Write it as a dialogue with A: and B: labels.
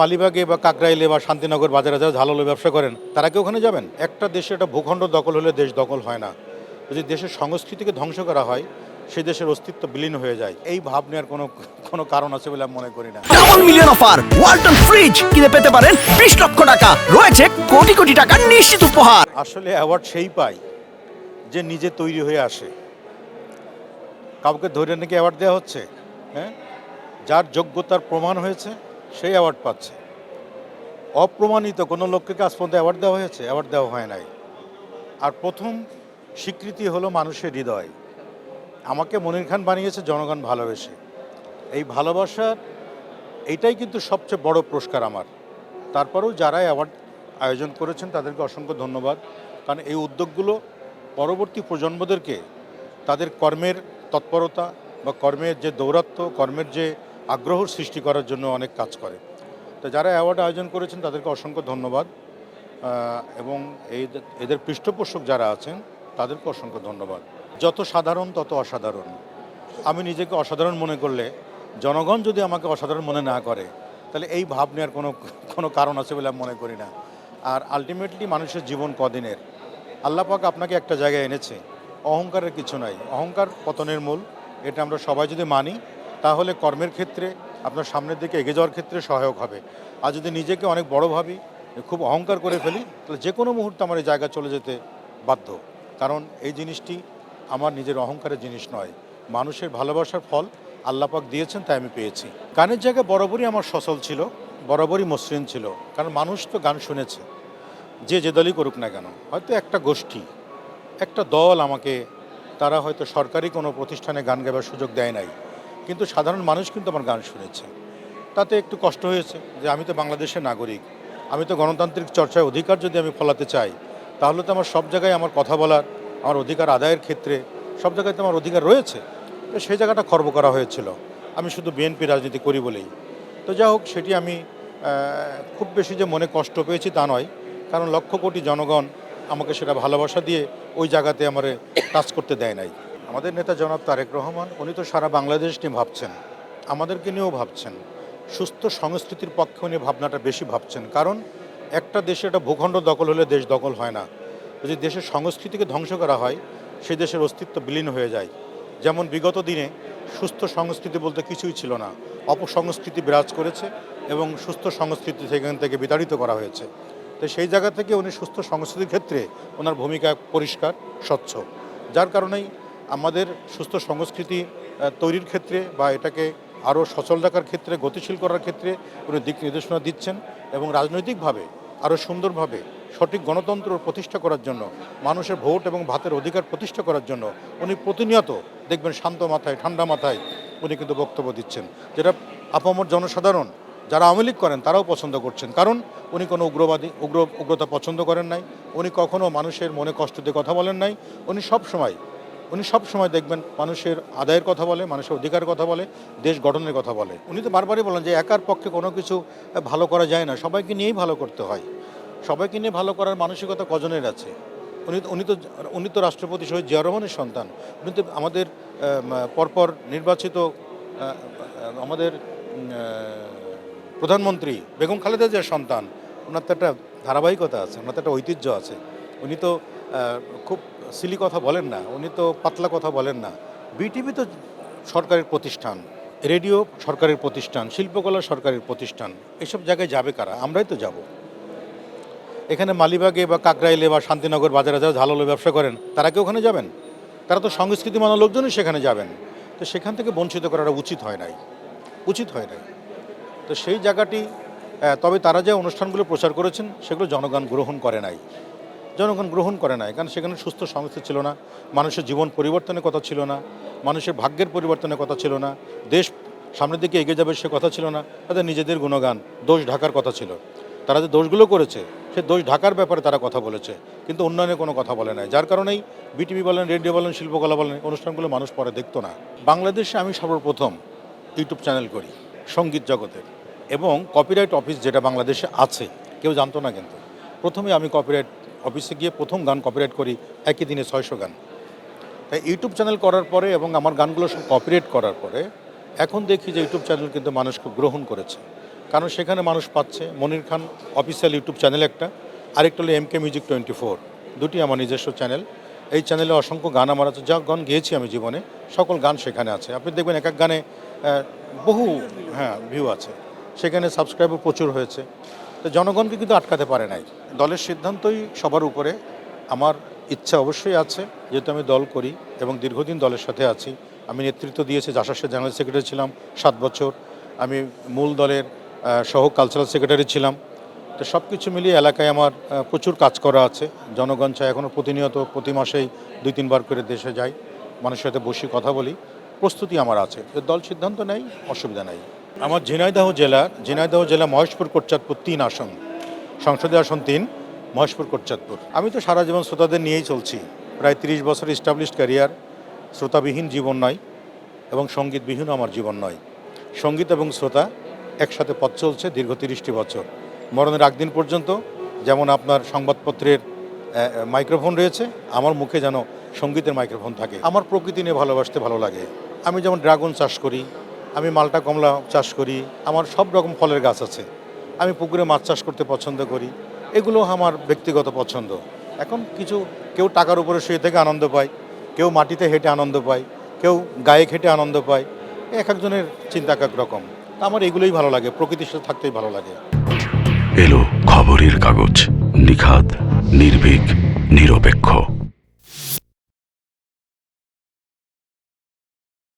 A: মালিবাগে বা কাকরাইলে বা শান্তিনগর বাজারে যারা ঝালালো ব্যবসা করেন তারা কি ওখানে যাবেন? একটা দেশে একটা ভূখণ্ড দখল হলে দেশ দখল হয় না। যদি দেশের সংস্কৃতিকে ধ্বংস করা হয় সেই দেশের অস্তিত্ব বিলীন হয়ে যায়। এই ভাব নেওয়ার কোনো কোনো কারণ আছে বলে আমি মনে করি না।
B: Double million offer Walton fridge কিনে পেতে পারেন বিশ লক্ষ টাকা। রয়েছে কোটি কোটি টাকার নিশ্চিত উপহার।
A: আসলে অ্যাওয়ার্ড সেই পায় যে নিজে তৈরি হয়ে আসে। কাউকে ধরে নাকি অ্যাওয়ার্ড দেওয়া হচ্ছে হ্যাঁ? যার যোগ্যতার প্রমাণ হয়েছে সেই অ্যাওয়ার্ড পাচ্ছে। অপ্রমাণিত কোনো লোককে কি আজ পর্যন্ত অ্যাওয়ার্ড দেওয়া হয়েছে? অ্যাওয়ার্ড দেওয়া হয় নাই। আর প্রথম স্বীকৃতি হলো মানুষের হৃদয়। আমাকে মনির খান বানিয়েছে, জনগণ ভালোবেসে। এই ভালোবাসার, এইটাই কিন্তু সবচেয়ে বড় পুরস্কার আমার। তারপরেও যারা অ্যাওয়ার্ড আয়োজন করেছেন, তাদেরকে অসংখ্য ধন্যবাদ। কারণ এই উদ্যোগগুলো পরবর্তী প্রজন্মদেরকে তাদের কর্মের তৎপরতা বা কর্মের যে দৌরাত্ম্য, কর্মের যে আগ্রহ সৃষ্টি করার জন্য অনেক কাজ করে। তো যারা অ্যাওয়ার্ড আয়োজন করেছেন, তাদেরকে অসংখ্য ধন্যবাদ। এবং এই এদের পৃষ্ঠপোষক যারা আছেন, তাদেরকে অসংখ্য ধন্যবাদ। যত সাধারণ, তত অসাধারণ। আমি নিজেকে অসাধারণ মনে করলে, জনগণ যদি আমাকে অসাধারণ মনে না করে, তাহলে এই ভাব নেওয়ার কোনো কোনো কারণ আছে বলে আমি মনে করি না। আর আলটিমেটলি মানুষের জীবন কদিনের? আল্লাপাক আপনাকে একটা জায়গায় এনেছে। অহংকারের কিছু নাই। অহংকার পতনের মূল, এটা আমরা সবাই যদি মানি তাহলে কর্মের ক্ষেত্রে আপনার সামনের দিকে এগিয়ে যাওয়ার ক্ষেত্রে সহায়ক হবে। আর যদি নিজেকে অনেক বড় ভাবি, খুব অহংকার করে ফেলি, তাহলে যে কোনো মুহূর্তে আমার এই জায়গা চলে যেতে বাধ্য। কারণ এই জিনিসটি আমার নিজের অহংকারের জিনিস নয়। মানুষের ভালোবাসার ফল আল্লাপাক দিয়েছেন, তাই আমি পেয়েছি। গানের জায়গায় বরাবরই আমার সচল ছিল, বরাবরই মসৃণ ছিল। কারণ মানুষ তো গান শুনেছে। যে যে দলই করুক না কেন, হয়তো একটা গোষ্ঠী, একটা দল আমাকে, তারা হয়তো সরকারি কোনো প্রতিষ্ঠানে গান গাইবার সুযোগ দেয় নাই। কিন্তু সাধারণ মানুষ কিন্তু আমার গান শুনেছে। তাতে একটু কষ্ট হয়েছে যে আমি তো বাংলাদেশের নাগরিক। আমি তো গণতান্ত্রিক চর্চায় অধিকার যদি আমি ফলাতে চাই, তাহলে তো আমার সব জায়গায় আমার কথা বলার, আমার অধিকার আদায়ের ক্ষেত্রে সব জায়গায় তো আমার অধিকার রয়েছে। তো সেই জায়গাটা খর্ব করা হয়েছিল। আমি শুধু বিএনপি রাজনীতি করি বলেই। তো যাই হোক, সেটি আমি খুব বেশি যে মনে কষ্ট পেয়েছি তা নয়। কারণ লক্ষ কোটি জনগণ আমাকে সেটা ভালোবাসা দিয়ে ওই জায়গাতে আমার টাচ করতে দেয় নাই। আমাদের নেতা জনাব তারেক রহমান, উনি তো সারা বাংলাদেশ নিয়ে ভাবছেন। আমাদেরকে নিয়েও ভাবছেন। সুস্থ সংস্কৃতির পক্ষে উনি ভাবনাটা বেশি ভাবছেন। কারণ একটা দেশে একটা ভূখণ্ড দখল হলে দেশ দখল হয় না। যদি দেশের সংস্কৃতিকে ধ্বংস করা হয়, সে দেশের অস্তিত্ব বিলীন হয়ে যায়। যেমন বিগত দিনে সুস্থ সংস্কৃতি বলতে কিছুই ছিল না। অপসংস্কৃতি বিরাজ করেছে এবং সুস্থ সংস্কৃতি সেখান থেকে বিতাড়িত করা হয়েছে। তো সেই জায়গা থেকে উনি সুস্থ সংস্কৃতির ক্ষেত্রে ওনার ভূমিকা পরিষ্কার, স্বচ্ছ। যার কারণেই আমাদের সুস্থ সংস্কৃতি তৈরির ক্ষেত্রে বা এটাকে আরও সচল রাখার ক্ষেত্রে, গতিশীল করার ক্ষেত্রে উনি দিক নির্দেশনা দিচ্ছেন এবং রাজনৈতিকভাবে আরও সুন্দরভাবে সঠিক গণতন্ত্র প্রতিষ্ঠা করার জন্য, মানুষের ভোট এবং ভাতের অধিকার প্রতিষ্ঠা করার জন্য উনি প্রতিনিয়ত দেখবেন শান্ত মাথায়, ঠান্ডা মাথায় উনি কিন্তু বক্তব্য দিচ্ছেন। যেটা আপামর জনসাধারণ যারা আওয়ামী লীগ করেন তারাও পছন্দ করছেন। কারণ উনি কোনো উগ্রবাদী, উগ্র, উগ্রতা পছন্দ করেন নাই, উনি কখনও মানুষের মনে কষ্ট দিয়ে কথা বলেন নাই, উনি সব সময় উনি সব সময় দেখবেন মানুষের আদায়ের কথা বলে, মানুষের অধিকারের কথা বলে, দেশ গঠনের কথা বলে। উনি তো বারবারই বলেন যে একার পক্ষে কোনো কিছু ভালো করা যায় না, সবাইকে নিয়েই ভালো করতে হয়। সবাইকে নিয়ে ভালো করার মানসিকতা কজনের আছে? উনি উনি তো উনি তো রাষ্ট্রপতি শহীদ জিয়া রহমানের সন্তান। উনি তো আমাদের পরপর নির্বাচিত আমাদের প্রধানমন্ত্রী বেগম খালেদা জিয়ার সন্তান। ওনার তো একটা ধারাবাহিকতা আছে, ওনার তো একটা ঐতিহ্য আছে। উনি তো খুব সিলি কথা বলেন না, উনি তো পাতলা কথা বলেন না। বিটিভি তো সরকারের প্রতিষ্ঠান, রেডিও সরকারের প্রতিষ্ঠান, শিল্পকলা সরকারের প্রতিষ্ঠান, এসব জায়গায় যাবে কারা? আমরাই তো যাব। এখানে মালিবাগে বা কাকরাইলে বা শান্তিনগর বাজারে যারা ঝালালো ব্যবসা করেন, তারা কি ওখানে যাবেন? তারা তো সংস্কৃতি মানা লোকজনই সেখানে যাবেন। তো সেখান থেকে বঞ্চিত করাটা উচিত হয় নাই। উচিত হয় নাই। তো সেই জায়গাটি তবে তারা যে অনুষ্ঠানগুলো প্রচার করেছেন, সেগুলো জনগণ গ্রহণ করে নাই। জনগণ গ্রহণ করে নাই, কারণ সেখানে সুস্থ সংস্থা ছিল না, মানুষের জীবন পরিবর্তনের কথা ছিল না, মানুষের ভাগ্যের পরিবর্তনের কথা ছিল না, দেশ সামনের দিকে এগিয়ে যাবে সে কথা ছিল না, তাদের নিজেদের গুণগান, দোষ ঢাকার কথা ছিল। তারা যে দোষগুলো করেছে, সে দোষ ঢাকার ব্যাপারে তারা কথা বলেছে, কিন্তু উন্নয়নের কোনো কথা বলে নাই। যার কারণেই বিটিভি বলেন, রেডিও বলেন, শিল্পকলা বলেন, অনুষ্ঠানগুলো মানুষ পরে দেখতো না। বাংলাদেশে আমি সর্বপ্রথম ইউটিউব চ্যানেল করি, সংগীত জগতের এবং কপিরাইট অফিস যেটা বাংলাদেশে আছে, কেউ জানতো না কিন্তু। প্রথমে আমি কপিরাইট অফিসে গিয়ে প্রথম গান কপিরাইট করি, একই দিনে ছয়শো গান। তাই ইউটিউব চ্যানেল করার পরে এবং আমার গানগুলো সব কপিরাইট করার পরে, এখন দেখি যে ইউটিউব চ্যানেল কিন্তু মানুষ খুব গ্রহণ করেছে। কারণ সেখানে মানুষ পাচ্ছে। Monir Khan official YouTube channel একটা, আরেকটা হলো M K music twenty four দুটি আমার নিজস্ব চ্যানেল এই চ্যানেলে অসংখ্য গান আমার আছে। যা গান গেয়েছি আমি জীবনে, সকল গান সেখানে আছে। আপনি দেখবেন এক এক গানে বহু হ্যাঁ ভিউ আছে। সেখানে সাবস্ক্রাইবও প্রচুর হয়েছে। তো জনগণকে কিন্তু আটকাতে পারে নাই। দলের সিদ্ধান্তই সবার উপরে। আমার ইচ্ছা অবশ্যই আছে, যেহেতু আমি দল করি এবং দীর্ঘদিন দলের সাথে আছি, আমি নেতৃত্ব দিয়েছি জাসাসের জেনারেল সেক্রেটারি ছিলাম সাত বছর, আমি মূল দলের সহ কালচারাল সেক্রেটারি ছিলাম। তো সব কিছু মিলিয়ে এলাকায় আমার প্রচুর কাজ করা আছে। জনগণ চায় এখনও প্রতিনিয়ত, প্রতি মাসেই দুই, তিনবার করে দেশে যাই, মানুষের সাথে বসে কথা বলি। প্রস্তুতি আমার আছে। দল সিদ্ধান্ত নেই, অসুবিধা নাই। আমার ঝিনাইদহ জেলার ঝিনাইদহ জেলা মহেশপুর, কোটচাঁদপুর তিন আসন। সংসদীয় আসন তিন, মহেশপুর, কোটচাঁদপুর। আমি তো সারা জীবন শ্রোতাদের নিয়েই চলছি। প্রায় তিরিশ বছর ইস্টাবলিশড ক্যারিয়ার শ্রোতাবিহীন জীবন নয় এবং সঙ্গীতবিহীন আমার জীবন নয়। সংগীত এবং শ্রোতা একসাথে পথ চলছে দীর্ঘ তিরিশটি বছর। মরণের আগদিন পর্যন্ত যেমন আপনার সংবাদপত্রের মাইক্রোফোন রয়েছে, আমার মুখে যেন সঙ্গীতের মাইক্রোফোন থাকে। আমার প্রকৃতি নিয়ে ভালোবাসতে ভালো লাগে। আমি যেমন ড্রাগন চাষ করি আমি মালটা কমলা চাষ করি, আমার সব রকম ফলের গাছ আছে। আমি পুকুরে মাছ চাষ করতে পছন্দ করি, এগুলো আমার ব্যক্তিগত পছন্দ। এখন কিছু, কেউ টাকার উপরে শুয়ে থেকে আনন্দ পায়, কেউ মাটিতে হেঁটে আনন্দ পায়, কেউ গায়ে খেটে আনন্দ পায় এক একজনের চিন্তা এক রকম। আমার এগুলোই ভালো লাগে, প্রকৃতির সাথে থাকতেই ভালো লাগে।
C: এলো খবরের কাগজ নিখাত নির্ভীক, নিরপেক্ষ।